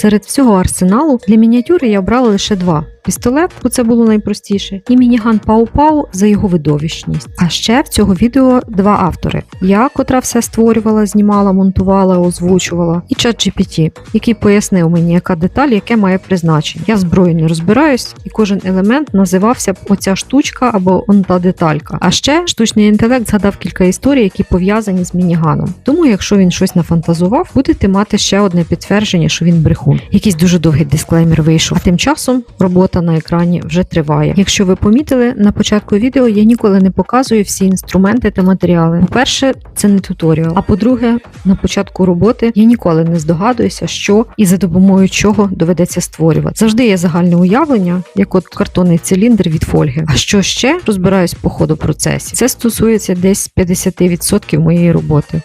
Серед всього арсеналу для мініатюри я обрала лише два. Пістолет, бо це було найпростіше, і мініган Пау-Пау за його видовищність. А ще в цього відео два автори: я, котра все створювала, знімала, монтувала, озвучувала, і чат GPT, який пояснив мені, яка деталь, яке має призначення. Я в не розбираюсь, і кожен елемент називався б оця штучка або он та деталька. А ще штучний інтелект згадав кілька історій, які пов'язані з мініганом. Тому, якщо він щось нафантазував, будете мати ще одне підтвердження, що він брехун. Якийсь дуже довгий дисклеймер вийшов. А тим часом робота на екрані вже триває. Якщо ви помітили, на початку відео я ніколи не показую всі інструменти та матеріали. По-перше, це не туторіал. А по-друге, на початку роботи я ніколи не здогадуюся, що і за допомогою чого доведеться створювати. Завжди є загальне уявлення, як от картонний циліндр від фольги. А що ще розбираюсь по ходу процесі? Це стосується десь 50% моєї роботи.